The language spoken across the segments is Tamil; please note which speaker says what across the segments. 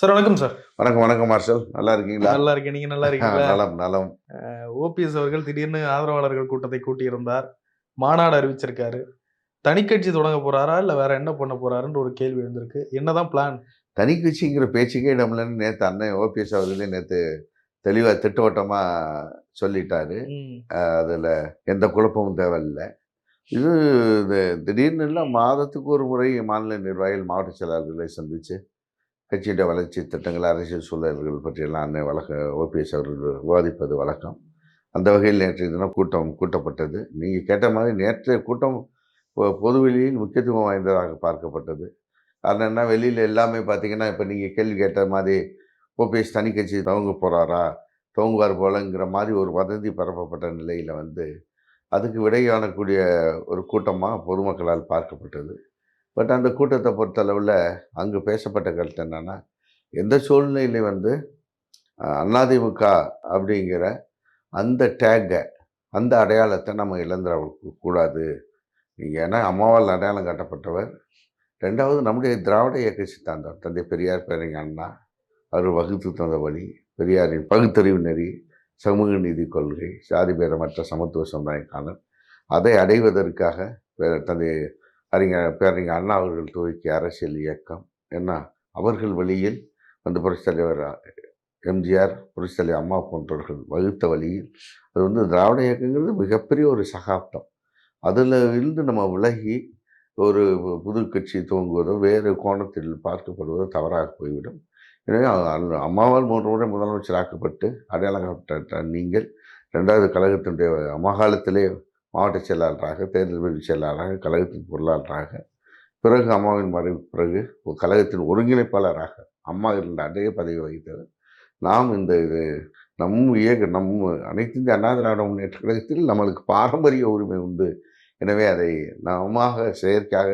Speaker 1: சார் வணக்கம் சார்.
Speaker 2: வணக்கம் வணக்கம் மார்ஷல். நல்லா இருக்கீங்களா?
Speaker 1: நல்லா இருக்கேன். நீங்க நல்லா இருக்கீங்களா?
Speaker 2: நலம் நலம்.
Speaker 1: ஓபிஎஸ் அவர்கள் திடீர்னு ஆதரவாளர்கள் கூட்டத்தை கூட்டியிருந்தார். மாநாடு அறிவிச்சிருக்காரு. தனிக்கட்சி தொடங்க போறாரா இல்ல வேற என்ன பண்ண போறாருன்ற ஒரு கேள்வி எழுந்திருக்கு. என்னதான் பிளான்
Speaker 2: தனி கட்சிங்கிற பேச்சுக்கே இடம்லன்னு நேற்று அண்ணன் ஓபிஎஸ் அவர்களே நேற்று தெளிவாக திட்டவட்டமாக சொல்லிட்டாரு. அதில் எந்த குழப்பமும் தேவையில்லை. இது திடீர்னு எல்லாம் மாதத்துக்கு ஒரு முறை மாநில நிர்வாகிகள் மாவட்ட செயலாளர்களை சந்தித்து கட்சியிட வளர்ச்சி திட்டங்கள் அரசியல் சூழல்கள் பற்றியெல்லாம் அண்ணன் வழக்க ஓபிஎஸ் அவர்கள் விவாதிப்பது வழக்கம். அந்த வகையில் நேற்றைய தினம் கூட்டம் கூட்டப்பட்டது. நீங்கள் கேட்ட மாதிரி நேற்றைய கூட்டம் பொ- பொதுவெளியில் முக்கியத்துவம் வாய்ந்ததாக பார்க்கப்பட்டது. காரணம் என்ன? வெளியில் எல்லாமே பார்த்தீங்கன்னா இப்போ நீங்கள் கேள்வி கேட்ட மாதிரி ஓபிஎஸ் தனி கட்சி துவங்க போகிறாரா துவங்குவார் போலங்கிற மாதிரி ஒரு வதந்தி பரப்பப்பட்ட நிலையில் வந்து அதுக்கு விடை காணக்கூடிய ஒரு கூட்டமாக பொதுமக்களால் பார்க்கப்பட்டது. பட் அந்த கூட்டத்தை பொறுத்தளவில் அங்கு பேசப்பட்ட கருத்து என்னென்னா எந்த சூழ்நிலையிலையும் வந்து அதிமுக அப்படிங்கிற அந்த டேக்கை அந்த அடையாளத்தை நம்ம இழந்துட கூடாது. நீங்கள் ஏன்னா அம்மாவால் அடையாளம் காட்டப்பட்டவர். ரெண்டாவது நம்முடைய திராவிட இயக்க சித்தாந்தம் தந்தை பெரியார் பேரங்க அண்ணா அவர் வகுத்து தந்த வழி பெரியாரின் பகுத்தறிவு நெறி சமூக நீதி கொள்கை சாதி பேதமற்ற சமத்துவ சமுதாயக்கான அதை அடைவதற்காக தந்தை அறிஞர் பேரறிஞர் அண்ணா அவர்கள் துவக்கிய அரசியல் இயக்கம் என்ன? அவர்கள் வழியில் அந்த புரட்சித்தலைவர் எம்ஜிஆர் புரட்சித்தலைவர் அம்மா போன்றவர்கள் வகுத்த வழியில் அது வந்து திராவிட இயக்கங்கிறது மிகப்பெரிய ஒரு சகாப்தம். அதில் இருந்து நம்ம விலகி ஒரு புது கட்சி துவங்குவதோ வேறு கோணத்தில் பார்க்கப்படுவதோ தவறாக போய்விடும். எனவே அம்மாவால் மூன்று முறை முதலமைச்சராக்கப்பட்டு அடையாளம் நீங்கள் ரெண்டாவது கழகத்தினுடைய அம்மாகாலத்திலே மாவட்ட செயலாளராக தேர்தல் செயலாளராக கழகத்தின் பொருளாளராக பிறகு அம்மாவின் மறைவுக்கு பிறகு கழகத்தின் ஒருங்கிணைப்பாளராக அம்மா இருந்த அதே பதவி வகித்தவர். நாம் இந்த இது நம் இயக்க நம் அனைத்து இந்திய அண்ணா திராவிட முன்னேற்ற கழகத்தில் நம்மளுக்கு பாரம்பரிய உரிமை உண்டு. எனவே அதை நாம செயற்கையாக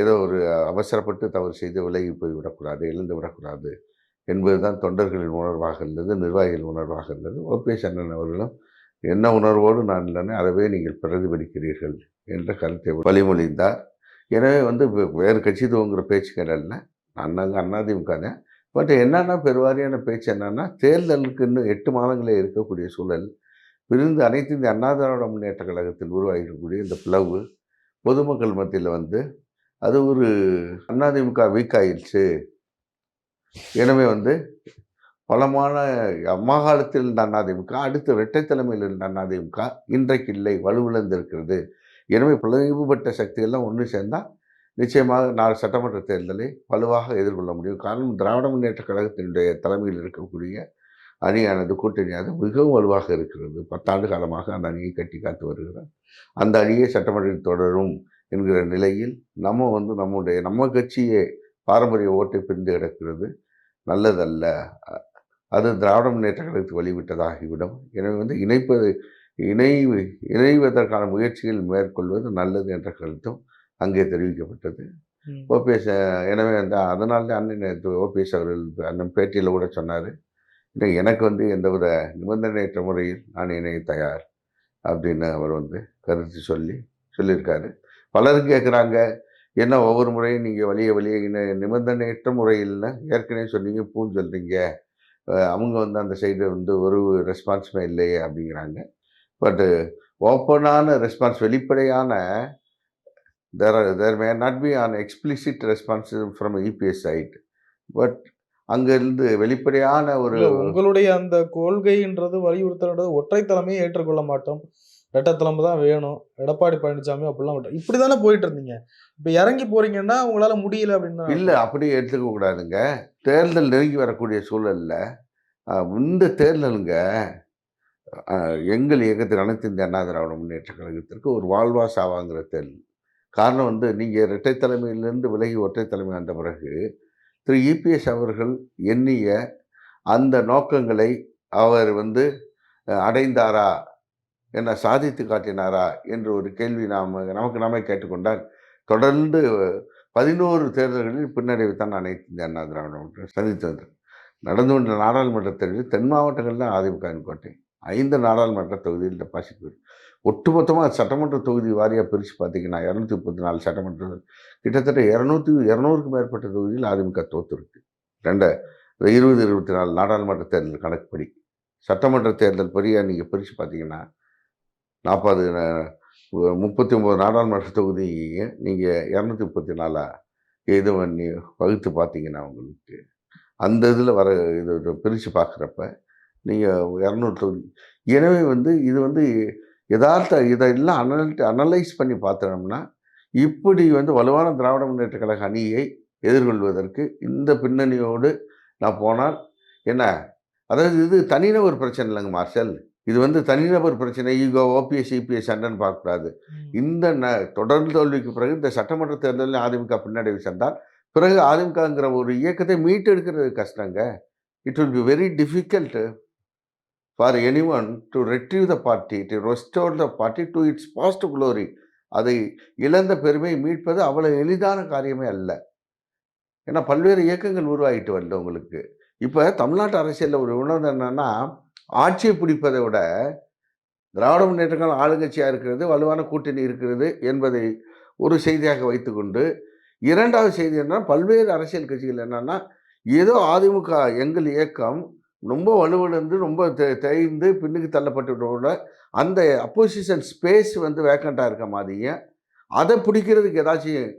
Speaker 2: ஏதோ ஒரு அவசரப்பட்டு தவறு செய்து விலகி போய் விடக்கூடாது எழுந்து விடக்கூடாது என்பதுதான் தொண்டர்களின் உணர்வாக இருந்தது நிர்வாகிகள் உணர்வாக இருந்தது. ஓபிஎஸ் அண்ணன் அவர்களும் என்ன உணர்வோடு நான் இல்லைன்னு அதவே நீங்கள் பிரதிபலிக்கிறீர்கள் என்ற கருத்தை வழிமொழிந்தார். எனவே வந்து வேறு கட்சி துவங்குற பேச்சுக்கள் அல்ல அண்ணாங்க அண்ணாதிமுக தான் பட் என்னென்னா பெருவாரியான பேச்சு என்னென்னா தேர்தலுக்கு இன்னும் எட்டு மாதங்களே இருக்கக்கூடிய சூழல் விருந்து அனைத்து இந்த அண்ணா திராவிட முன்னேற்ற கழகத்தில் உருவாகிருக்கக்கூடிய இந்த பிளவு பொதுமக்கள் மத்தியில் வந்து அது ஒரு அதிமுக வீக் ஆயிடுச்சு. எனவே வந்து பலமான அம்மா காலத்தில் இருந்த அதிமுக அடுத்து இரட்டை தலைமையில் இருந்த அதிமுக இன்றைக்கு இல்லை வலுவிழந்திருக்கிறது. எனவே பிளவுபட்ட சக்தியெல்லாம் ஒன்று சேர்ந்தால் நிச்சயமாக நாலு சட்டமன்ற தேர்தலை வலுவாக எதிர்கொள்ள முடியும். காரணம் திராவிட முன்னேற்ற கழகத்தினுடைய தலைமையில் இருக்கக்கூடிய அணியானது கூட்டணியானது மிகவும் வலுவாக இருக்கிறது. பத்தாண்டு காலமாக அந்த அணியை கட்டி காத்து வருகிறார். அந்த அணியை சட்டமன்றத்தில் தொடரும் என்கிற நிலையில் நம்ம வந்து நம்முடைய நம்ம கட்சியே பாரம்பரிய ஓட்டை பிரிந்து கிடக்கிறது. நல்லதல்ல. அது திராவிட முன்னேற்ற கழகத்துக்கு வழிவிட்டதாகிவிடும். எனவே வந்து இணைப்பது இணைவு இணைவதற்கான முயற்சிகள் மேற்கொள்வது நல்லது என்ற கருத்தும் அங்கே தெரிவிக்கப்பட்டது. ஓபிஎஸ் எனவே வந்து அதனால தான் அண்ணன் ஓபிஎஸ் அவர்கள் அண்ணன் பேட்டியில் கூட சொன்னார். எனக்கு வந்து எந்தவித நிபந்தனையற்ற முறையில் நான் இணைய தயார் அப்படின்னு அவர் வந்து கருத்து சொல்லி சொல்லியிருக்காரு. பலரும் கேட்குறாங்க என்ன ஒவ்வொரு முறையும் நீங்கள் வழிய வழிய நிபந்தனையற்ற முறையில்னு ஏற்கனவே சொன்னீங்க பூன்னு சொல்கிறீங்க அவங்க வந்து அந்த சைடு வந்து ஒரு ரெஸ்பான்ஸுமே இல்லையே அப்படிங்கிறாங்க. பட்டு ஓப்பனான ரெஸ்பான்ஸ் வெளிப்படையான there there may not be on explicit response from EPS side but அங்கேருந்து வெளிப்படையான ஒரு
Speaker 1: உங்களுடைய அந்த கொள்கைன்றது வலியுறுத்தல்ன்றது ஒற்றை தலைமையை ஏற்றுக்கொள்ள மாட்டோம். ரெட்டத்திலம்பு தான் வேணும். எடப்பாடி பழனிசாமி அப்படிலாம் விட்டோம் இப்படிதானே போயிட்டு இருந்தீங்க இப்போ இறங்கி போறீங்கன்னா உங்களால் முடியல அப்படின்னு இல்லை
Speaker 2: அப்படி எடுத்துக்க கூடாதுங்க. தேர்தல் நெருங்கி வரக்கூடிய சூழலில் இந்த தேர்தலுங்க எங்கள் இயக்கத்தில் அனைத்து இந்திய அண்ணா திராவிட முன்னேற்ற கழகத்திற்கு ஒரு வாழ்வா சாவாங்கிற தேர்தல். காரணம் வந்து நீங்கள் இரட்டை தலைமையிலிருந்து விலகி ஒற்றை தலைமை வந்த பிறகு திரு. இபிஎஸ் அவர்கள் எண்ணிய அந்த நோக்கங்களை அவர் வந்து அடைந்தாரா? என்ன சாதித்து காட்டினாரா என்று ஒரு கேள்வி நாம் நமக்கு நாமே கேட்டுக்கொண்டால் தொடர்ந்து பதினோரு தேர்தல்களில் பின்னடைவு தான் அனைத்து அண்ணா திராவிட முன்னேற்ற சந்தித்தது. நடந்து கொண்ட நாடாளுமன்ற தேர்தலில் தென் மாவட்டங்கள் தான் அதிமுகவின் கோட்டை. ஐந்து நாடாளுமன்ற தொகுதியில் டெபாசிட் ஒட்டுமொத்தமாக சட்டமன்ற தொகுதி வாரியாக பிரித்து பார்த்தீங்கன்னா இரநூத்தி முப்பத்தி நாலு சட்டமன்ற கிட்டத்தட்ட இரநூத்தி இரநூறுக்கும் மேற்பட்ட தொகுதியில் அதிமுக தோத்துருக்கு. ரெண்ட இருபது இருபத்தி நாலு நாடாளுமன்ற தேர்தல் கணக்குப்படி. சட்டமன்ற தேர்தல் பெரிய நீங்கள் பிரித்து பார்த்தீங்கன்னா நாற்பது முப்பத்தி ஒம்பது நாடாளுமன்ற தொகுதிங்க நீங்கள் இரநூத்தி முப்பத்தி நாலாக இது பண்ணி வகுத்து பார்த்தீங்கன்னா உங்களுக்கு அந்த இதில் வர இது பிரித்து பார்க்குறப்ப நீங்கள் இரநூறு தொகுதி எனவே வந்து இது வந்து யதார்த்த இதெல்லாம் அனல் அனலைஸ் பண்ணி பார்த்தோம்னா இப்படி வந்து வலுவான திராவிட முன்னேற்ற கழக அணியை எதிர்கொள்வதற்கு இந்த பின்னணியோடு நான் போனால் என்ன? அதாவது இது தனிநபர் பிரச்சனை இல்லைங்க மார்ஷல். இது வந்து தனிநபர் பிரச்சனை ஈகோ ஓபிஎஸ் இபிஎஸ் சண்டைன்னு பார்க்கக்கூடாது. இந்த ந தொடர் தோல்விக்கு பிறகு இந்த சட்டமன்ற தேர்தலில் அதிமுக பின்னடைவு சென்றால் பிறகு அதிமுகங்கிற ஒரு இயக்கத்தை மீட்டெடுக்கிறது கஷ்டங்க. It will be very difficult for anyone to retrieve the party to restore the party to its past glory அதை இழந்த பெருமை மீட்பது அவ்வளவு எளிதான காரியமே அல்ல. ஏன்னா பல்வேறு இயக்கங்கள் உருவாகிட்டு வருது உங்களுக்கு. இப்போ தமிழ்நாட்டு அரசியலில் ஒரு உணர்வு என்னன்னா ஆட்சியை பிடிப்பதை விட திராவிட முன்னேற்றங்கள் ஆளுங்கட்சியாக இருக்கிறது வலுவான கூட்டணி இருக்கிறது என்பதை ஒரு செய்தியாக வைத்துக்கொண்டு இரண்டாவது செய்தி என்னன்னா பல்வேறு அரசியல் கட்சிகள் என்னன்னா ஏதோ அதிமுக எங்கள் இயக்கம் ரொம்ப வலுவிழந்து ரொம்ப தே- தேய்ந்து பின்னுக்கு தள்ளப்பட்டு அந்த அப்போசிஷன் ஸ்பேஸ் வந்து வேக்கண்ட்டாக இருக்க மாதிரியும் அதை பிடிக்கிறதுக்கு ஏதாச்சும்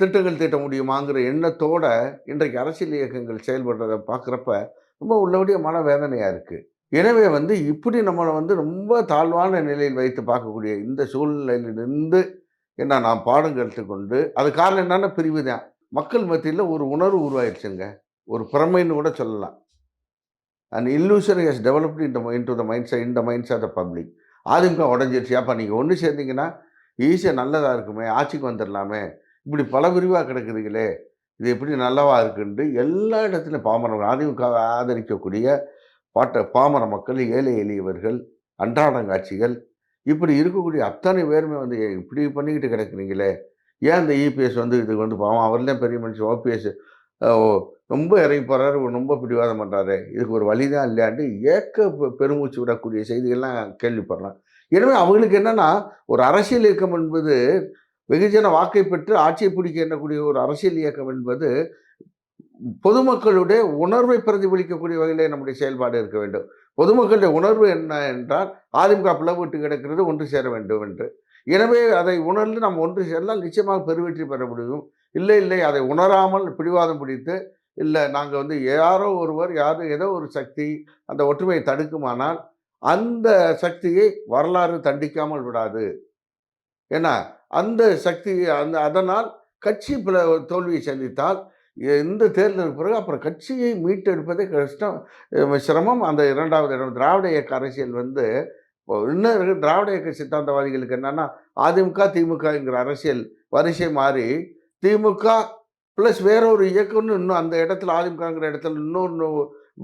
Speaker 2: திட்டங்கள் தீட்ட முடியுமாங்கிற எண்ணத்தோடு இன்றைக்கு அரசியல் இயக்கங்கள் செயல்படுறதை பார்க்குறப்ப ரொம்ப உள்ளபடிய மன வேதனையாக இருக்குது எனவே வந்து இப்படி நம்மளை வந்து ரொம்ப தாழ்வான நிலையில் வைத்து பார்க்கக்கூடிய இந்த சூழ்நிலையிலிருந்து என்ன நான் பாடம் கற்றுக்கொண்டு அது காரணம் என்னென்ன பிரிவு தான். மக்கள் மத்தியில் ஒரு உணர்வு உருவாயிருச்சுங்க. ஒரு பிரமைன்னு கூட சொல்லலாம். அண்ட் இல்லூஷன் ஹஸ் டெவலப்டு இந்த இன் டு த மைண்ட்ஸ் இந்த minds of the public AIADMK உடஞ்சிருச்சு. அப்போ நீங்கள் ஒன்று சேர்ந்தீங்கன்னா ஈஸியாக நல்லதாக இருக்குமே ஆட்சிக்கு வந்துடலாமே இப்படி பல விரிவாக கிடக்குதுங்களே இது எப்படி நல்லவா இருக்குன்ட்டு எல்லா இடத்துலையும் பாமர அதிமுக ஆதரிக்கக்கூடிய பாட்ட பாமர மக்கள் ஏழை எளியவர்கள் அன்றாடங்காட்சிகள் இப்படி இருக்கக்கூடிய அத்தனை பேருமே வந்து இப்படி பண்ணிக்கிட்டு கிடக்குறீங்களே? ஏன் இந்த இபிஎஸ் வந்து இதுக்கு வந்து பாவம்? அவர்லேயும் பெரிய மனுஷன் ஓபிஎஸ் ரொம்ப இறங்கி போகிறாரு ரொம்ப பிடிவாதம் பண்ணுறாரு இதுக்கு ஒரு வழி தான் இல்லையாண்டு ஏக்க பெ- பெருமூச்சு விடக்கூடிய செய்திகள்லாம் கேள்விப்படுறேன். எனவே அவங்களுக்கு என்னென்னா ஒரு அரசியல் இயக்கம் என்பது வெகுஜன வாக்கை பெற்று ஆட்சியை பிடிக்க எண்ணக்கூடிய ஒரு அரசியல் இயக்கம் என்பது பொதுமக்களுடைய உணர்வை பிரதிபலிக்கக்கூடிய வகையிலே நம்முடைய செயல்பாடு இருக்க வேண்டும். பொதுமக்களுடைய உணர்வு என்ன என்றால் அதிமுக பிளவுட்டு கிடக்கிறது ஒன்று சேர வேண்டும் என்று. எனவே அதை உணர்ந்து நாம் ஒன்று சேர்ந்தால் நிச்சயமாக பெருவெற்றி பெற முடியும். இல்லை இல்லை அதை உணராமல் பிடிவாதம் பிடித்து இல்லை நாங்கள் வந்து யாரோ ஒருவர் யாரோ ஏதோ ஒரு சக்தி அந்த ஒற்றுமையை தடுக்குமானால் அந்த சக்தியை வரலாறு தண்டிக்காமல் விடாது. ஏன்னா அந்த சக்தி அந்த அதனால் கட்சி பிள தோல்வியை சந்தித்தால் இந்த தேர்தலுக்கு பிறகு அப்புறம் கட்சியை மீட்டெடுப்பதே கஷ்டம். சிரமம். அந்த இரண்டாவது இடம் திராவிட இயக்க அரசியல் வந்து இப்போ இன்னும் இருக்கிற திராவிட இயக்க சித்தாந்தவாதிகளுக்கு என்னென்னா அதிமுக திமுகங்கிற அரசியல் வரிசை மாறி திமுக ப்ளஸ் வேற ஒரு இயக்கம்னு இன்னும் அந்த இடத்துல அதிமுகங்கிற இடத்துல இன்னொன்று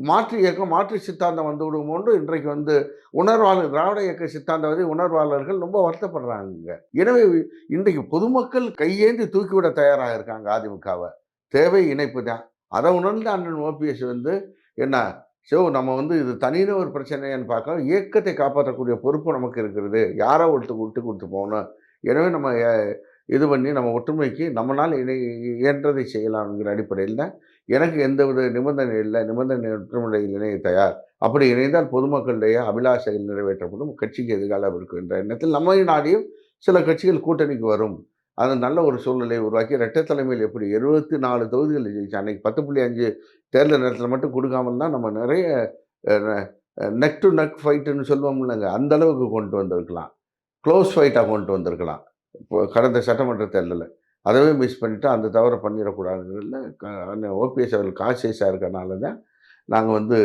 Speaker 2: மாற்று இயக்கம் மாற்று சித்தாந்தம் வந்து விடுமோன்று இன்றைக்கு வந்து உணர்வாளர் திராவிட இயக்க சித்தாந்தவாதி உணர்வாளர்கள் ரொம்ப வருத்தப்படுறாங்க. எனவே இன்றைக்கு பொதுமக்கள் கையேந்தி தூக்கிவிட தயாராக இருக்காங்க அதிமுகவை. தேவை இணைப்பு தான். அதை உணர்ந்து அண்ணன் ஓபிஎஸ் வந்து என்ன ஸோ நம்ம வந்து இது தனிநபர் பிரச்சனைன்னு பார்க்க இயக்கத்தை காப்பாற்றக்கூடிய பொறுப்பு நமக்கு இருக்கிறது. யாரோ விட்டு விட்டு கொடுத்து போகணும். எனவே நம்ம இது பண்ணி நம்ம ஒற்றுமைக்கு நம்மளால் இணை இயன்றதை செய்யலாம்ங்கிற அடிப்படையில் தான் எனக்கு எந்த வித நிபந்தனை இல்லை. நிபந்தனை ஒற்றுமுறையில் இணைய தயார். அப்படி இணைந்தால் பொதுமக்களுடைய அபிலாஷைகள் நிறைவேற்றப்படும். கட்சிக்கு எதிர்காலம் இருக்கும் என்ற எண்ணத்தில் நம்ம நாடியும் சில கட்சிகள் கூட்டணிக்கு வரும். அது நல்ல ஒரு சூழ்நிலையை உருவாக்கி ரெட்டை தலைமையில் எப்படி எழுபத்தி நாலு தொகுதிகள் ஜெயிச்சு அன்னைக்கு பத்து புள்ளி அஞ்சு தேர்தல் நேரத்தில் மட்டும் கொடுக்காமல் தான் நம்ம நிறைய நெக் டு நெக் ஃபைட்டுன்னு சொல்லுவோம் இல்லைங்க அந்த அளவுக்கு கொண்டு வந்திருக்கலாம். க்ளோஸ் ஃபைட்டாக கொண்டு வந்திருக்கலாம். இப்போ கடந்த சட்டமன்ற தேர்தலில். அதவே மிஸ் பண்ணிவிட்டு அந்த தவறை பண்ணிடக்கூடாதுங்கிறதுல ஓபிஎஸ் அவர்கள் கான்சியஸாக இருக்கனால தான் நாங்கள் வந்து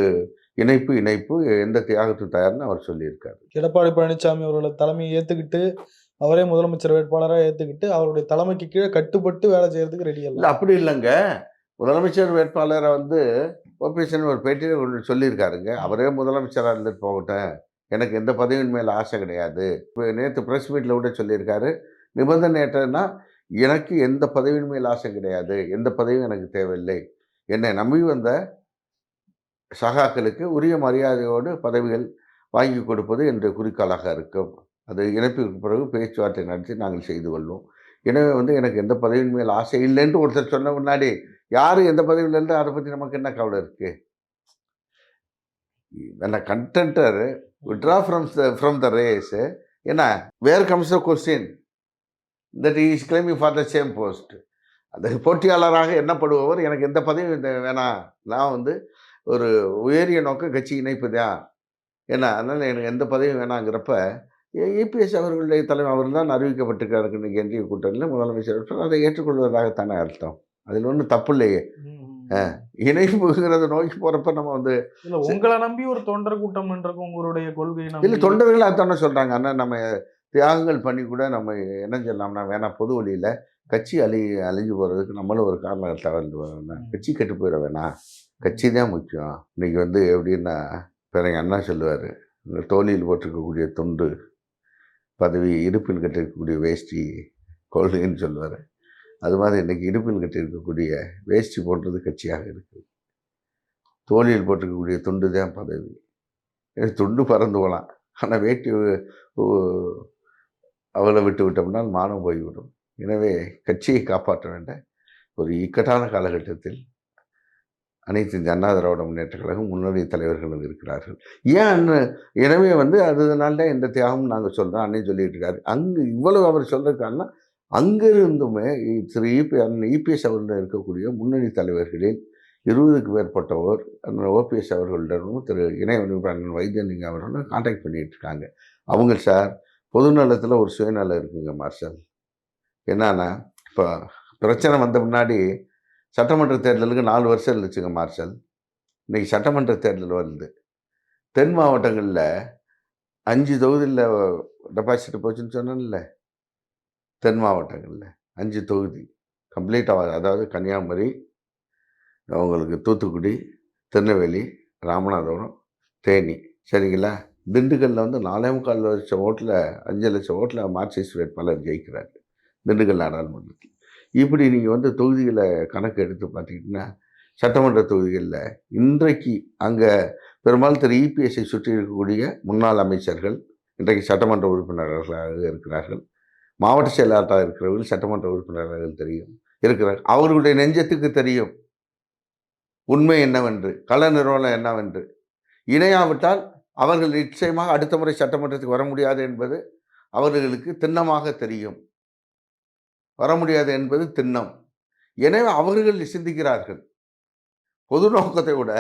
Speaker 2: இணைப்பு இணைப்பு எந்த தியாகத்துக்கு தயார்னு அவர் சொல்லியிருக்காரு.
Speaker 1: எடப்பாடி பழனிசாமி அவரோட தலைமையை ஏற்றுக்கிட்டு அவரே முதலமைச்சர் வேட்பாளராக ஏற்றுக்கிட்டு அவருடைய தலைமைக்கு கீழே கட்டுப்பட்டு வேலை செய்யறதுக்கு ரெடி இல்லை
Speaker 2: அப்படி இல்லைங்க. முதலமைச்சர் வேட்பாளரை வந்து ஓபிஎஸ்என் ஒரு பேட்டியில் ஒன்று சொல்லியிருக்காருங்க. அவரே முதலமைச்சராக இருந்துட்டு போகட்டும். எனக்கு எந்த பதவியின் மேலே ஆசை கிடையாது. இப்போ நேற்று ப்ரெஸ் மீட்டில் கூட சொல்லியிருக்காரு. நிபந்தனை ஏற்றன்னா எனக்கு எந்த பதவியின் மேல் ஆசை கிடையாது. எந்த பதவியும் எனக்கு தேவையில்லை. என்னை நம்பி வந்த சகாக்களுக்கு உரிய மரியாதையோடு பதவிகள் வாங்கி கொடுப்பது என்ற குறிக்கோளாக இருக்கும். அது இணைப்புக்கு பிறகு பேச்சுவார்த்தை நடத்தி நாங்கள் செய்து கொள்வோம். எனவே வந்து எனக்கு எந்த பதவியின் மேல் ஆசை இல்லைன்ட்டு ஒருத்தர் சொன்ன முன்னாடி யார் எந்த பதவியில் இருந்து அதை பற்றி நமக்கு என்ன கவலை இருக்குது என்ன contender
Speaker 1: withdraw
Speaker 2: from from the race என்ன? Where comes the question that is claiming for the same post அந்த போட்டியாளராக என்னப்படுபவர் எனக்கு எந்த பதவியும் வேணாம் நான் வந்து ஒரு உயரிய நோக்க கட்சி இணைப்பு தான் ஏன்னா அதனால் எனக்கு எந்த பதவியும் வேணாங்கிறப்ப ஏபிஎஸ் அவர்களுடைய தலைவர் அவர் தான் அறிவிக்கப்பட்டிருக்காரு என்டிஏ கூட்டணியில் முதலமைச்சர் அதை ஏற்றுக்கொள்வதாகத்தானே அர்த்தம். அதில் ஒன்றும் தப்பு இல்லையே இணைப்புங்கிறத நோக்கி போகிறப்ப நம்ம வந்து
Speaker 1: இல்ல உங்களை நம்பி ஒரு தொண்டர் கூட்டம் என்றது உங்களுடைய கொள்கை இல்லை
Speaker 2: தொண்டர்கள் அதானே சொல்கிறாங்க அண்ணா நம்ம தியாகங்கள் பண்ணி கூட நம்ம என்ன சொல்லலாம்னா வேணாம் பொது வழியில் கட்சி அழி அழிஞ்சு போகிறதுக்கு நம்மளும் ஒரு காரணம் தவறு வேணாம் கட்சி கெட்டு போயிட வேணாம்
Speaker 1: கட்சி
Speaker 2: தான் முக்கியம். இன்னைக்கு வந்து எப்படின்னா எங்கள் அண்ணா சொல்லுவார் இந்த தோழியில் போட்டிருக்கக்கூடிய துண்டு பதவி இடுப்பில் கட்டிருக்கக்கூடிய வேஷ்டி கொள்கைன்னு சொல்லுவார் அது மாதிரி இன்னைக்கு இடுப்பில் கட்டியிருக்கக்கூடிய வேஷ்டி போன்றது கட்சியாக இருக்குது. தோழியில் போட்டிருக்கக்கூடிய துண்டு தான் பதவி. துண்டு பறந்து போகலாம் ஆனால் வேட்டி அவளை விட்டு விட்டோம்னால் மானம் போய்விடும். எனவே கட்சியை காப்பாற்ற வேண்ட ஒரு இக்கட்டான காலகட்டத்தில் அனைத்து இந்திய அண்ணா திராவிட முன்னேற்ற கழகம் முன்னணி தலைவர்களும் இருக்கிறார்கள். ஏன் அண்ணன் எனவே வந்து அதனால தான் இந்த தியாகம் நாங்கள் சொல்கிறோம் அண்ணன் சொல்லிட்டு இருக்காரு. அங்கே இவ்வளவு அவர் சொல்றதுக்கான அங்கிருந்துமே திரு இபி இபிஎஸ் அவர்களிடம் இருக்கக்கூடிய முன்னணி தலைவர்களில் இருபதுக்கு மேற்பட்டவர் அந்த ஓபிஎஸ் அவர்களிடமும் திரு இணை அண்ணன் வைத்தியலிங்க அவர்களும் காண்டாக்ட் பண்ணிகிட்டு இருக்காங்க. அவங்க சார் பொதுநலத்தில் ஒரு சுயநலம் இருக்குங்க மார்ஷல். என்னன்னா இப்போ பிரச்சனை வந்த முன்னாடி சட்டமன்ற தேர்தலுக்கு நாலு வருஷம் இருந்துச்சுங்க மார்ஷல். இன்றைக்கி சட்டமன்ற தேர்தல் வருது. தென் மாவட்டங்களில் அஞ்சு தொகுதியில் டெபாசிட் போச்சுன்னு சொன்னேன்ல. தென் மாவட்டங்களில் அஞ்சு தொகுதி. கம்ப்ளீட்டாக அதாவது கன்னியாகுமரி உங்களுக்கு தூத்துக்குடி திருநெல்வேலி ராமநாதபுரம் தேனி. சரிங்களா? திண்டுக்கல்லில் வந்து நாலே முக்கால் லட்சம் ஓட்டில் அஞ்சு லட்சம் ஓட்டில் மார்க்சிஸ்ட் வேட்பாளர் ஜெயிக்கிறாரு. திண்டுக்கல் நாடாளுமன்றத்தில். இப்படி நீங்கள் வந்து தொகுதிகளை கணக்கு எடுத்து பார்த்தீங்கன்னா சட்டமன்ற தொகுதிகளில் இன்றைக்கு அங்கே பெரும்பாலும் திரு. இபிஎஸ்ஐ சுற்றி இருக்கக்கூடிய முன்னாள் அமைச்சர்கள் இன்றைக்கு சட்டமன்ற உறுப்பினர்களாக இருக்கிறார்கள். மாவட்ட செயலாளராக இருக்கிறவர்கள் சட்டமன்ற உறுப்பினர்கள் தெரியும் இருக்கிறார். அவர்களுடைய நெஞ்சத்துக்கு தெரியும். உண்மை என்னவென்று கள நிறுவனம் என்னவென்று. இணையாவிட்டால் அவர்கள் நிச்சயமாக அடுத்த முறை சட்டமன்றத்துக்கு வர முடியாது என்பது அவர்களுக்கு திண்ணமாக தெரியும். வர முடியாது என்பது திண்ணம். எனவே அவர்கள் சிந்திக்கிறார்கள். பொது நோக்கத்தை விட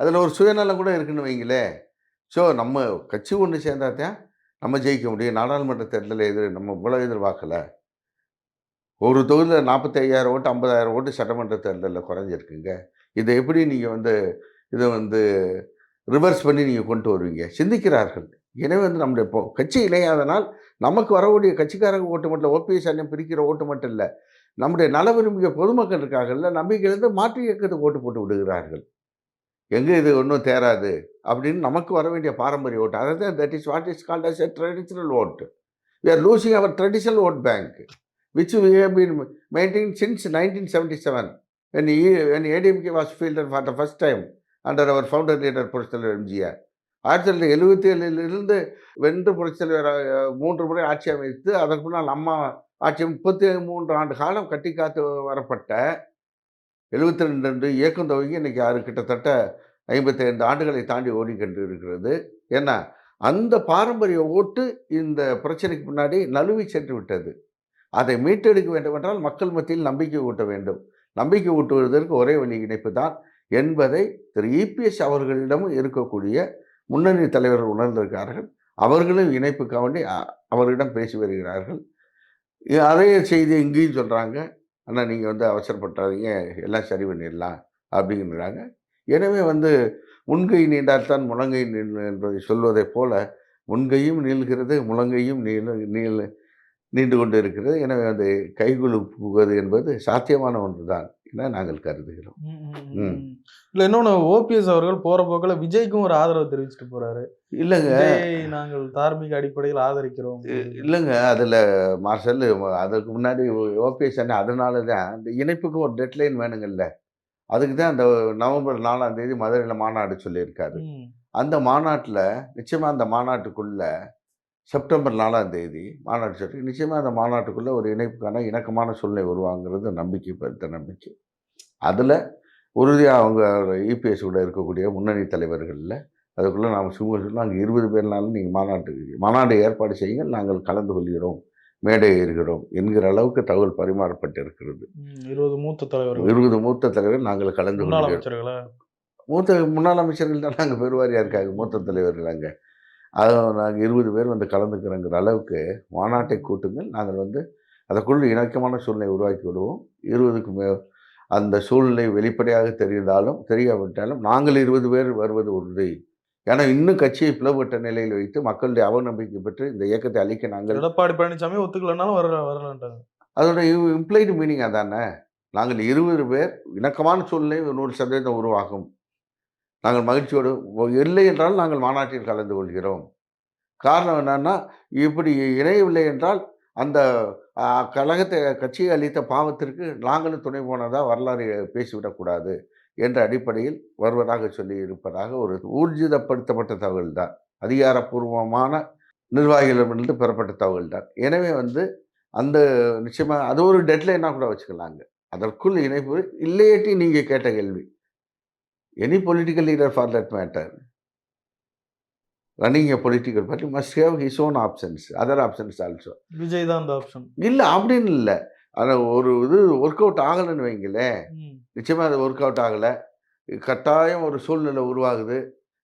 Speaker 2: அதில் ஒரு சுயநலம் கூட இருக்குன்னு வைங்களே. ஸோ நம்ம கட்சி ஒன்று சேர்ந்தாத்தான் நம்ம ஜெயிக்க முடியும். நாடாளுமன்ற தேர்தலில் எதிர் நம்ம இவ்வளோ எதிர்பார்க்கலை. ஒரு தொகுதியில் நாற்பத்தி ஐயாயிரம் ஓட்டு ஐம்பதாயிரம் ஓட்டு சட்டமன்ற தேர்தலில் குறைஞ்சிருக்குங்க. இதை எப்படி நீங்கள் வந்து இதை வந்து ரிவர்ஸ் பண்ணி நீங்கள் கொண்டு வருவீங்க? சிந்திக்கிறார்கள். எனவே வந்து நம்முடைய கட்சி இணையாதனால் நமக்கு வரக்கூடிய கட்சிக்காரங்க ஓட்டு மட்டும் ஓபிஎஸ் அண்ணன் பிரிக்கிற ஓட்டு மட்டும் இல்லை நம்முடைய நல விரும்பிய பொதுமக்கள் இருக்காங்கல்ல நம்பிக்கையிலிருந்து மாற்று இயக்கத்துக்கு ஓட்டு போட்டு விடுகிறார்கள். எங்கே இது ஒன்றும் தேராது அப்படின்னு நமக்கு வர வேண்டிய பாரம்பரிய ஓட்டு. அதாவது that is what is called as a traditional vote we are losing our traditional vote bank which we have been maintaining since 1977 when, he, when ADMK was fielded for the first time under our founder leader புரட்சித்தலைவர் எம்ஜிஆர் ஆயிரத்தி தொள்ளாயிரத்தி எழுபத்தி ஏழிலிருந்து வென்று புரட்சித்தலைவர் மூன்று முறை ஆட்சி அமைத்து அதற்கு முன்னால் அம்மா ஆட்சி முப்பத்தி மூன்று ஆண்டு காலம் கட்டி காத்து வரப்பட்ட எழுபத்தி ரெண்டு இயக்கம் துவங்கி இன்னைக்கு ஆறு கிட்டத்தட்ட ஐம்பத்தி ஐந்து ஆண்டுகளை தாண்டி ஓடிக்கொண்டு இருக்கிறது. ஏன்னா அந்த பாரம்பரிய ஓட்டு இந்த பிரச்சனைக்கு முன்னாடி நழுவி சென்று விட்டது. அதை மீட்டெடுக்க வேண்டும் என்றால் மக்கள் மத்தியில் நம்பிக்கை ஊட்ட வேண்டும். நம்பிக்கை ஊட்டுவதற்கு ஒரே வழி இணைப்பு தான் என்பதை திரு இபிஎஸ் அவர்களிடமும் இருக்கக்கூடிய முன்னணி தலைவர்கள் உணர்ந்திருக்கிறார்கள். அவர்களும் இணைப்புக்காக வேண்டி அவர்களிடம் பேசி வருகிறார்கள். அதே செய்தி இங்கேயும் சொல்கிறாங்க ஆனால் நீங்கள் வந்து அவசரப்பட்டாதீங்க. எல்லாம் சரி பண்ணிடலாம் அப்படிங்கிறாங்க. எனவே வந்து முன்கை நீண்டால்தான் முழங்கை நீள் என்பதை சொல்வதைப் போல முன்கையும் நீள்கிறது முழங்கையும் நீள நீள் நீண்டு கொண்டு இருக்கிறது எனவே வந்து கைகுலு புகுவது என்பது சாத்தியமான ஒன்று தான் என நாங்கள் கருதுகிறோம்.
Speaker 1: இல்ல இன்னொன்னு ஓபிஎஸ் அவர்கள் போற போக்குல விஜய்க்கும் ஒரு ஆதரவு தெரிவிச்சுட்டு போறாரு.
Speaker 2: இல்லைங்க.
Speaker 1: நாங்கள் தார்மீக அடிப்படையில் ஆதரிக்கிறோம்
Speaker 2: இல்லைங்க. அதில் மார்ஷல் அதுக்கு முன்னாடி ஓபிஎஸ் அண்ணன் அதனால தான் அந்த இணைப்புக்கு ஒரு டெட்லைன் வேணுங்கல்ல அதுக்கு தான் அந்த நவம்பர் நாலாம் தேதி மதுரையில் மாநாடு சொல்லியிருக்காரு. அந்த மாநாட்டில் நிச்சயமாக அந்த மாநாட்டுக்குள்ள செப்டம்பர் நாலாம் தேதி மாநாடு சொல்லி நிச்சயமாக அந்த மாநாட்டுக்குள்ளே ஒரு இணைப்புக்கான இணக்கமான சூழ்நிலை உருவாங்கிறது நம்பிக்கை பெருத்த நம்பிக்கை. அதில் உறுதியாக அவங்க இபிஎஸ் கூட இருக்கக்கூடிய முன்னணி தலைவர்களில் அதுக்குள்ளே நாம் சும்மா நாங்கள் இருபது பேர்னாலும் நீங்கள் மாநாட்டுக்கு மாநாடு ஏற்பாடு செய்யுங்கள் நாங்கள் கலந்து கொள்கிறோம் மேடை ஏறுகிறோம் என்கிற அளவுக்கு தகவல் பரிமாறப்பட்டு இருக்கிறது
Speaker 1: இருபது மூத்த தலைவர்கள்.
Speaker 2: இருபது மூத்த தலைவர் நாங்கள் கலந்து
Speaker 1: கொள்கிறோம்.
Speaker 2: மூத்த முன்னாள் அமைச்சர்கள் தான் நாங்கள் பெருவாரியாக இருக்காங்க மூத்த தலைவர்கள் அங்கே. அது நாங்கள் இருபது பேர் வந்து கலந்துக்கிறோங்கிற அளவுக்கு மாநாட்டை கூட்டுங்கள் நாங்கள் வந்து அதற்குள் இணக்கமான சூழ்நிலை உருவாக்கி விடுவோம். இருபதுக்கு மே அந்த சூழ்நிலை வெளிப்படையாக தெரிந்தாலும் தெரியாவிட்டாலும் நாங்கள் இருபது பேர் வருவது உறுதி. ஏன்னா இன்னும் கட்சியை பிளவுபட்ட நிலையில் வைத்து மக்களுடைய அவநம்பிக்கை பெற்று இந்த இயக்கத்தை அழிக்க நாங்கள்
Speaker 1: எடப்பாடி பழனிசாமி ஒத்துக்கலனாலும் வர வரலன்றாங்க.
Speaker 2: அதோட இம்ப்ளைடு மீனிங் அதானே? நாங்கள் இருபது பேர் இணக்கமான சூழ்நிலை நூறு சதவீதம் உருவாகும். நாங்கள் மகிழ்ச்சியோடு இல்லை என்றால் நாங்கள் மாநாட்டில் கலந்து கொள்கிறோம். காரணம் என்னன்னா இப்படி இணையவில்லை என்றால் அந்த கழகத்தை கட்சியை அளித்த பாவத்திற்கு நாங்களும் துணை போனதாக வரலாறு பேசிவிடக்கூடாது என்ற அடிப்படையில் வருவதாக சொல்லி இருப்பதாக ஒரு ஊர்ஜிதப்படுத்தப்பட்ட தகவல் தான் அதிகாரப்பூர்வமான நிர்வாகிகளிடமிருந்து பெறப்பட்ட தகவல் தான் எனவே வந்து அந்த நிச்சயமாக அது ஒரு டெட்லைனாக கூட வச்சுக்கலாங்க. அதற்குள் இணைப்பு இல்லையேட்டி நீங்கள் கேட்ட கேள்வி. Any political leader for that matter running a political party must have his own options other options also
Speaker 1: Vijay தான் அந்த ஆப்ஷன்
Speaker 2: இல்லை அப்படின்னு இல்லை. ஆனால் ஒரு இது ஒர்க் அவுட் ஆகலைன்னு வைங்களேன் நிச்சயமாக அது ஒர்க் அவுட் ஆகலை. கட்டாயம் ஒரு சூழ்நிலை உருவாகுது.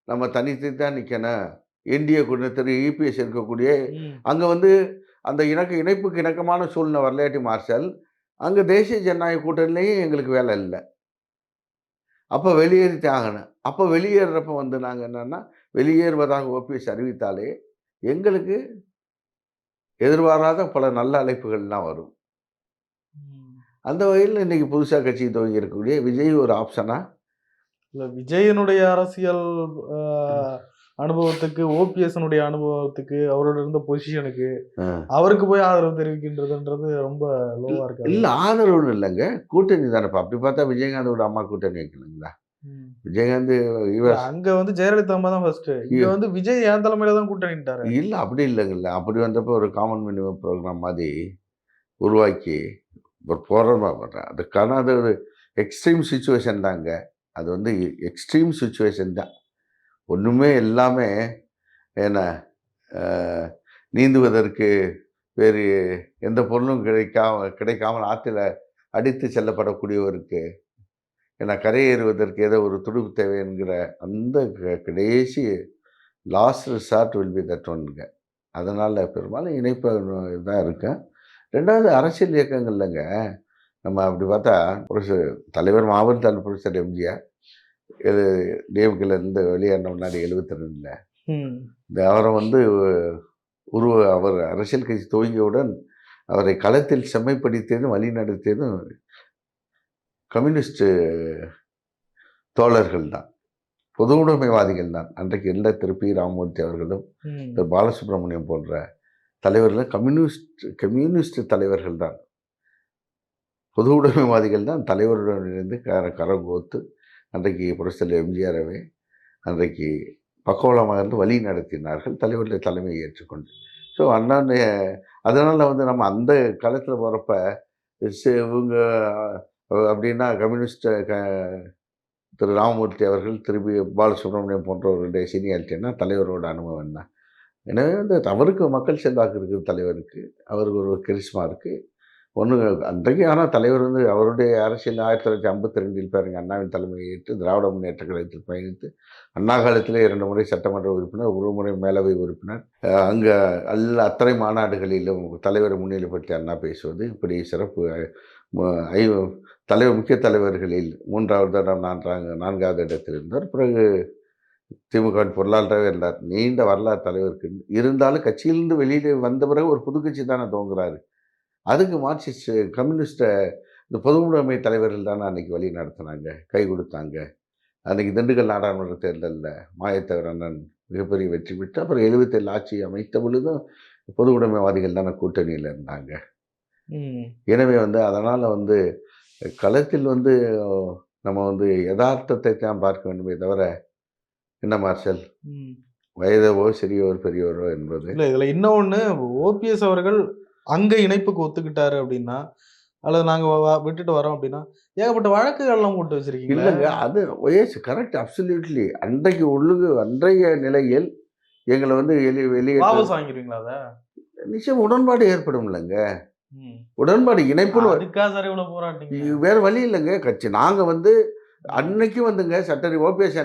Speaker 2: நம்ம தனித்து தான் நிற்கணும் என்டிஏ கூட திரு இபிஎஸ் இருக்கக்கூடிய அங்கே வந்து அந்த இணக்க இணைப்புக்கு இணக்கமான சூழ்நிலை வரலாற்றி மார்ஷல் அங்கே தேசிய ஜனநாயக கூட்டணிலையும் எங்களுக்கு வேலை இல்லை. அப்போ வெளியேறிட்டு ஆகணும் அப்போ வெளியேறப்ப வந்து நாங்கள் என்னென்னா வெளியேறுவதாக ஓபிஎஸ் அறிவித்தாலே எங்களுக்கு எதிர்பாராத பல நல்ல அழைப்புகள்லாம் வரும். அந்த வகையில் இன்னைக்கு புதுசாக கட்சி துவங்கி இருக்கக்கூடிய விஜய் ஒரு ஆப்ஷனா?
Speaker 1: இல்ல விஜயனுடைய அரசியல் அனுபவத்துக்கு ஓபிஎஸ்னுடைய அனுபவத்துக்கு அவரோட இருந்த பொசிஷனுக்கு அவருக்கு போய் ஆதரவு தெரிவிக்கின்றதுன்றது ரொம்ப லோவா இருக்கு. இல்லை
Speaker 2: ஆதரவு இல்லைங்க. கூட்டணி தானேப்பா அப்படி பார்த்தா விஜயகாந்தோட அம்மா கூட்டணி வைக்கணுங்களா. விஜயகாந்த் இவர்
Speaker 1: அங்க வந்து ஜெயலலிதா அம்மா தான் ஃபர்ஸ்ட் இங்க வந்து விஜய் என் தலைமையில தான் கூட்டணிட்டாரு
Speaker 2: இல்லை அப்படி இல்லைங்கல்ல. அப்படி வந்தப்போ ஒரு காமன் மினிமம் ப்ரோக்ராம் மாதிரி உருவாக்கி ஒரு போராட்டமாக பண்ணுறேன் அதுக்கான அது ஒரு எக்ஸ்ட்ரீம் சுச்சுவேஷன் தாங்க. அது வந்து எக்ஸ்ட்ரீம் சுச்சுவேஷன் தான். ஒன்றுமே எல்லாமே என்ன நீந்துவதற்கு வேறு எந்த பொருளும் கிடைக்காம கிடைக்காமல் ஆற்றில் அடித்து செல்லப்படக்கூடியவருக்கு ஏன்னா கரையேறுவதற்கு ஏதோ ஒரு துடுப்பு தேவை என்கிற அந்த க- கடைசி last resort will be that ஒன்றுங்க அதனால் பெரும்பாலும் இணைப்பு தான் இருக்கேன் ரெண்டாவது அரசியல் இயக்கங்கள்லங்க நம்ம அப்படி பார்த்தா புரட்சி தலைவர் மாபெரும் தலைவர் புரட்சியர் எம்ஜிஆர் இது டிஎம்கேல இருந்து வெளியேறின முன்னாடி எழுபத்தி ரெண்டில். இந்த அவரை வந்து உருவ அவர் அரசியல் கட்சி துவங்கியவுடன் அவரை களத்தில் செம்மைப்படுத்தியதும் வழி நடத்தியதும் கம்யூனிஸ்ட் தோழர்கள் தான். பொது உடைமைவாதிகள் தான். அன்றைக்கு எல்ல திருப்பி ராமமூர்த்தி அவர்களும்.
Speaker 1: திரு.
Speaker 2: பாலசுப்ரமணியம் போன்ற தலைவர்கள் கம்யூனிஸ்ட் கம்யூனிஸ்ட் தலைவர்கள் தான். பொது உடைமைவாதிகள் தான் தலைவருடன் இணைந்து கர கரம் கோத்து அன்றைக்கு புரட்சித்தலைவர் எம்ஜிஆரவே அன்றைக்கு பக்கோலமாக இருந்து வழி நடத்தினார்கள் தலைவருடைய தலைமையை ஏற்றுக்கொண்டு. ஸோ அண்ணாண்டைய அதனால் வந்து நம்ம அந்த காலத்தில் போகிறப்ப இவங்க அப்படின்னா கம்யூனிஸ்ட் க திரு ராமமூர்த்தி அவர்கள் திருப்பி பாலசுப்ரமணியம் போன்றவருடைய சீனியாரிட்டின்னா தலைவரோட அனுபவம் என்ன? எனவே வந்து அவருக்கு மக்கள் செல்வாக்கு இருக்குது தலைவருக்கு. அவருக்கு ஒரு கரிஷ்மா இருக்குது ஒன்று அன்றைக்கு ஆனால் தலைவர் வந்து அவருடைய அரசியல் ஆயிரத்தி தொள்ளாயிரத்தி ஐம்பத்தி ரெண்டில் பாருங்க அண்ணாவின் தலைமையை ஏற்று திராவிட முன்னேற்ற கழகத்தில் பயணித்து அண்ணா காலத்திலே இரண்டு முறை சட்டமன்ற உறுப்பினர் ஒரு முறை மேலவை உறுப்பினர். அங்கே எல்லா அத்தனை மாநாடுகளிலும் தலைவரை முன்னிலைப்படுத்தி அண்ணா பேசுவது இப்படி சிறப்பு. ஐ தலைவர் முக்கிய தலைவர்களில் மூன்றாவது இடம் நான்காவது நான்காவது இடத்தில் இருந்தார். பிறகு திமுக பொருளாளராக இருந்தார். நீண்ட வரலாறு தலைவருக்கு. இருந்தாலும் கட்சியிலிருந்து வெளியில் வந்த பிறகு ஒரு புது கட்சி தானே துவங்குறாரு. அதுக்கு மார்க்சிஸ்ட் கம்யூனிஸ்ட இந்த பொதுவுடைமை தலைவர்கள் தானே அன்னைக்கு வழி நடத்தினாங்க கை கொடுத்தாங்க அன்னைக்கு திண்டுக்கல் நாடாளுமன்ற தேர்தலில் மாயத்தவர் அண்ணன் மிகப்பெரிய வெற்றி பெற்று அப்புறம் எழுபத்தேழு ஆட்சி அமைத்த பொழுதும் பொது உடைமைவாதிகள் தானே கூட்டணியில் இருந்தாங்க. எனவே வந்து அதனால் வந்து களத்தில் வந்து நம்ம வந்து யதார்த்தத்தை தான் பார்க்க வேண்டுமே தவிர என்ன மார்ஷல். வயதவோ சிறியோர் பெரியோரோ என்பது
Speaker 1: இல்ல இதுல இன்னொன்னு ஓபிஎஸ் அவர்கள் அங்க இணைப்புக்கு ஒத்துக்கிட்டாரு அப்படின்னா அல்லது நாங்க வ- வ- விட்டுட்டு வரோம் அப்படின்னா ஏகப்பட்ட வழக்குகள்லாம் போட்டு வச்சிருக்கீங்க இல்லைங்க
Speaker 2: அது ஒயஸ் கரெக்ட் அப்சல்யூட்லி அன்றைக்கு உள்ளுக்கு அன்றைய நிலையில் எங்களை வந்து வெளி வெளியே
Speaker 1: வாங்கிடுவீங்களா அத?
Speaker 2: நிச்சயம் உடன்பாடு ஏற்படும் இல்லைங்க. உடன்பாடு இணைப்புன்னு
Speaker 1: அதுக்கா சார்
Speaker 2: வேற வழி இல்லைங்க கட்சி. நாங்க வந்து அன்னைக்கு வந்துங்க சட்டரி ஓபிஎஸ்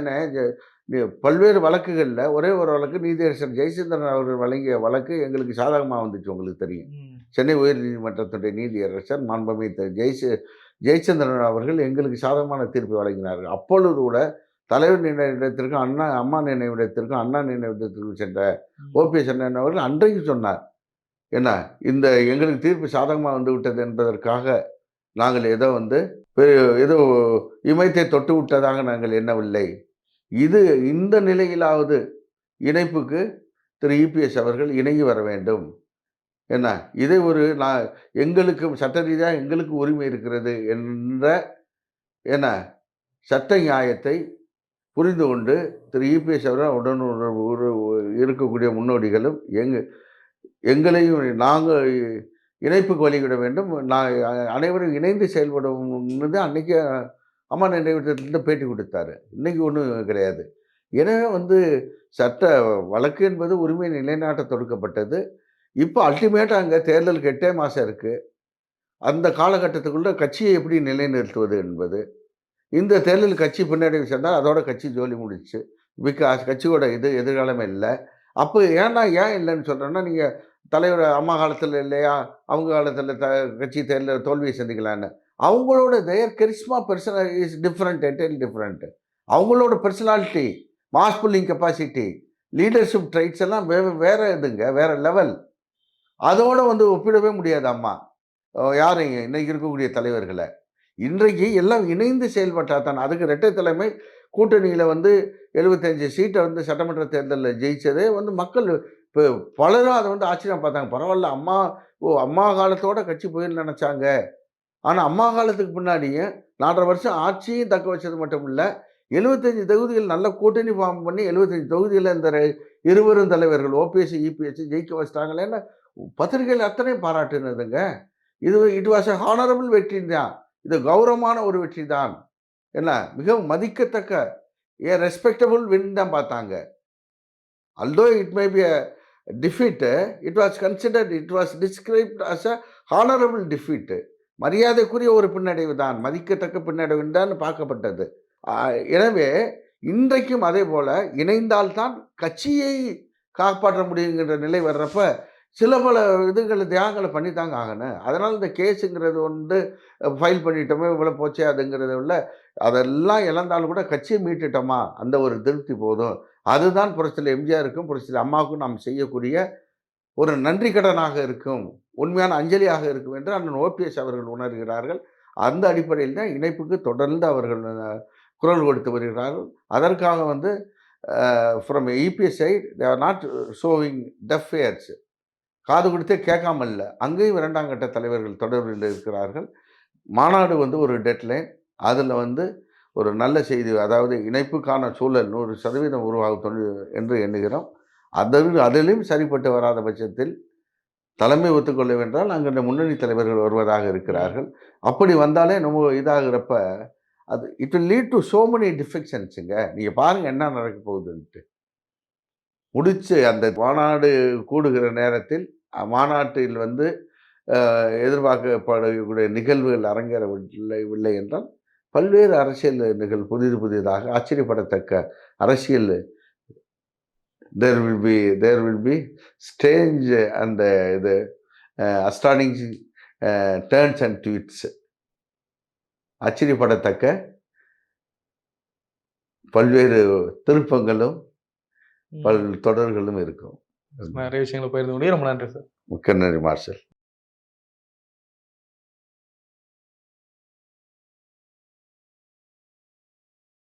Speaker 2: நி- பல்வேறு வழக்குகளில் ஒரே ஒரு வழக்கு நீதியரசர் ஜெயச்சந்திரன் அவர்கள் வழங்கிய வழக்கு எங்களுக்கு சாதகமாக வந்துச்சு உங்களுக்கு தெரியும். சென்னை உயர்நீதிமன்றத்துடைய நீதியரசர் மாண்புமிகு ஜெயச ஜெயச்சந்திரன் அவர்கள் எங்களுக்கு சாதகமான தீர்ப்பை வழங்கினார்கள். அப்பொழுது கூட தலைவர் நினைவிடத்திற்கும் அண்ணா அம்மா நினைவிடத்திற்கும் அண்ணா நினைவிடத்திற்கும் சென்ற ஓபிஎஸ் அண்ணன் அவர்கள் அன்றைக்கு சொன்னார். என்ன இந்த எங்களுக்கு தீர்ப்பு சாதகமாக வந்து விட்டது என்பதற்காக நாங்கள் ஏதோ வந்து ஏதோ இமயத்தை தொட்டு விட்டதாக நாங்கள் எண்ணவில்லை. இது இந்த நிலையிலாவது இணைப்புக்கு திரு. இபிஎஸ் அவர்கள் இணங்கி வர வேண்டும். என்ன? இதை ஒரு நான் எங்களுக்கு சட்ட ரீதியாக எங்களுக்கு உரிமை இருக்கிறது என்ற என்ன? சட்ட நியாயத்தை புரிந்து கொண்டு திரு. இபிஎஸ் அவர்கள் உடன் ஒரு- இருக்கக்கூடிய முன்னோடிகளும் எங்க எங்களையும் நாங்கள் இணைப்புக்கு வழிவிட வேண்டும். நான் அனைவரும் இணைந்து செயல்படும் அன்றைக்கி அம்மா நினைவிடத்திலிருந்து பேட்டி கொடுத்தாரு. இன்றைக்கி ஒன்றும் கிடையாது. எனவே வந்து சட்ட வழக்கு என்பது உரிமை நிலைநாட்ட தொடுக்கப்பட்டது. இப்போ அல்டிமேட்டாக அங்கே தேர்தலுக்கு எட்டே மாதம் இருக்குது அந்த காலகட்டத்துக்குள்ள கட்சியை எப்படி நிலைநிறுத்துவது என்பது. இந்த தேர்தல் கட்சி பின்னாடி சேர்ந்தால் அதோட கட்சி ஜோலி முடிச்சு பிகாஸ் கட்சியோட இது எதிர்காலமே இல்லை. அப்போ ஏன்னா ஏன் இல்லைன்னு சொல்கிறேன்னா நீங்கள் தலைவர் அம்மா காலத்தில் இல்லையா? அவங்க காலத்தில் த கட்சி தேர்தல் தோல்வியை சந்திக்கலான்னு. அவங்களோட their charisma personal is different entail different அவங்களோட personality mass pulling capacity leadership traits எல்லாம் வே வேறு இதுங்க வேறு லெவல் அதோடு வந்து ஒப்பிடவே முடியாது அம்மா. யார் யாருங்க இருக்கக்கூடிய தலைவர்களை. இன்றைக்கு எல்லாம் இணைந்து செயல்பட்டால் தான். அதுக்கு இரட்டை தலைமை கூட்டணியில் வந்து எழுபத்தஞ்சு சீட்டை வந்து சட்டமன்ற தேர்தலில் ஜெயிச்சதே வந்து மக்கள் இப்போ பலரும் அதை வந்து ஆச்சரியம் பார்த்தாங்க. பரவாயில்ல அம்மா ஓ அம்மா காலத்தோட கட்சி போயின்னு நினச்சாங்க. ஆனால் அம்மா காலத்துக்கு பின்னாடியே நாலரை வருஷம் ஆட்சியும் தக்க வச்சது மட்டும் இல்லை எழுபத்தஞ்சு தொகுதிகள் நல்ல கூட்டணி ஃபார்ம் பண்ணி எழுபத்தஞ்சு தொகுதியில் இந்த இருவரும் தலைவர்கள் ஓபிஎஸ் இபிஎஸ் ஜெயிக்க வச்சிட்டாங்களேன்னு பத்திரிகைகள் அத்தனை பாராட்டுனதுங்க. இது இட் வாஸ் அ ஹானரபிள் வெற்றி தான் இது கௌரவமான ஒரு வெற்றி தான் என்ன? மிகவும் மதிக்கத்தக்க ஏ ரெஸ்பெக்டபுள் வின் தான் பார்த்தாங்க. Although it may be a defeat it was considered it was described as a honorable defeat மரியாதைக்குரிய ஒரு பின்னடைவு தான் மதிக்கத்தக்க பின்னடைவு தான் பார்க்கப்பட்டது. எனவே இன்றைக்கும் அதே போல் இணைந்தால்தான் கட்சியை காப்பாற்ற முடியுங்கிற நிலை வர்றப்ப சில பல இதுகளை தியாகங்களை பண்ணித்தாங்க ஆகணும். அதனால் இந்த கேஸுங்கிறது வந்து ஃபைல் பண்ணிட்டோமே இவ்வளோ போச்சே அதுங்கிறத விட அதெல்லாம் இழந்தாலும் கூட கட்சியை மீட்டுட்டோமா? அந்த ஒரு திருப்தி போதும். அதுதான் புரட்சியில் எம்ஜிஆருக்கும் புரட்சியில் அம்மாவுக்கும் நாம் செய்யக்கூடிய ஒரு நன்றி கடனாக இருக்கும் உண்மையான அஞ்சலியாக இருக்கும் என்று அண்ணன் ஓபிஎஸ் அவர்கள் உணர்கிறார்கள். அந்த அடிப்படையில் தான் இணைப்புக்கு தொடர்ந்து அவர்கள் குரல் கொடுத்து வருகிறார்கள். அதற்காக வந்து from EPS side they are not showing deaf ears காது கொடுத்தே கேட்காமல் இல்லை அங்கேயும் இரண்டாம் கட்ட தலைவர்கள் தொடர்பில் இருக்கிறார்கள். மாநாடு வந்து ஒரு டெட்லைன் அதில் வந்து ஒரு நல்ல செய்தி அதாவது இணைப்புக்கான சூழல் நூறு சதவீதம் உருவாகும் என்று எண்ணுகிறோம். அதில் அதிலும் சரிப்பட்டு வராத பட்சத்தில் தலைமை ஒத்துக்கொள்ளவென்றால் அங்கே இந்த முன்னணி தலைவர்கள் வருவதாக இருக்கிறார்கள். அப்படி வந்தாலே நம்ம இதாகிறப்ப அது it will lead to so many டிஃபெக்ஷன்ஸுங்க நீங்கள் பாருங்கள் என்ன நடக்க போகுதுன்ட்டு. முடித்து அந்த மாநாடு கூடுகிற நேரத்தில் மாநாட்டில் வந்து எதிர்பார்க்கப்படக்கூடிய நிகழ்வுகள் அரங்கேறவில்லை இல்லை என்றால் பல்வேறு அரசியல் நிகழ்வு புதிது புதிதாக ஆச்சரியப்படத்தக்க அரசியல் there will be there will be strange அந்த இது அஸ்டானிங் டேர்ன்ஸ் அண்ட் ட்வீட்ஸ் ஆச்சரியப்படத்தக்க பல்வேறு திருப்பங்களும்
Speaker 1: பல்
Speaker 2: தொடர்களும் இருக்கும்.
Speaker 1: நிறைய விஷயங்களை பகிர்ந்து கொண்டே ரொம்ப நன்றி சார்.
Speaker 2: மிக்க நன்றி மார்ஷல்.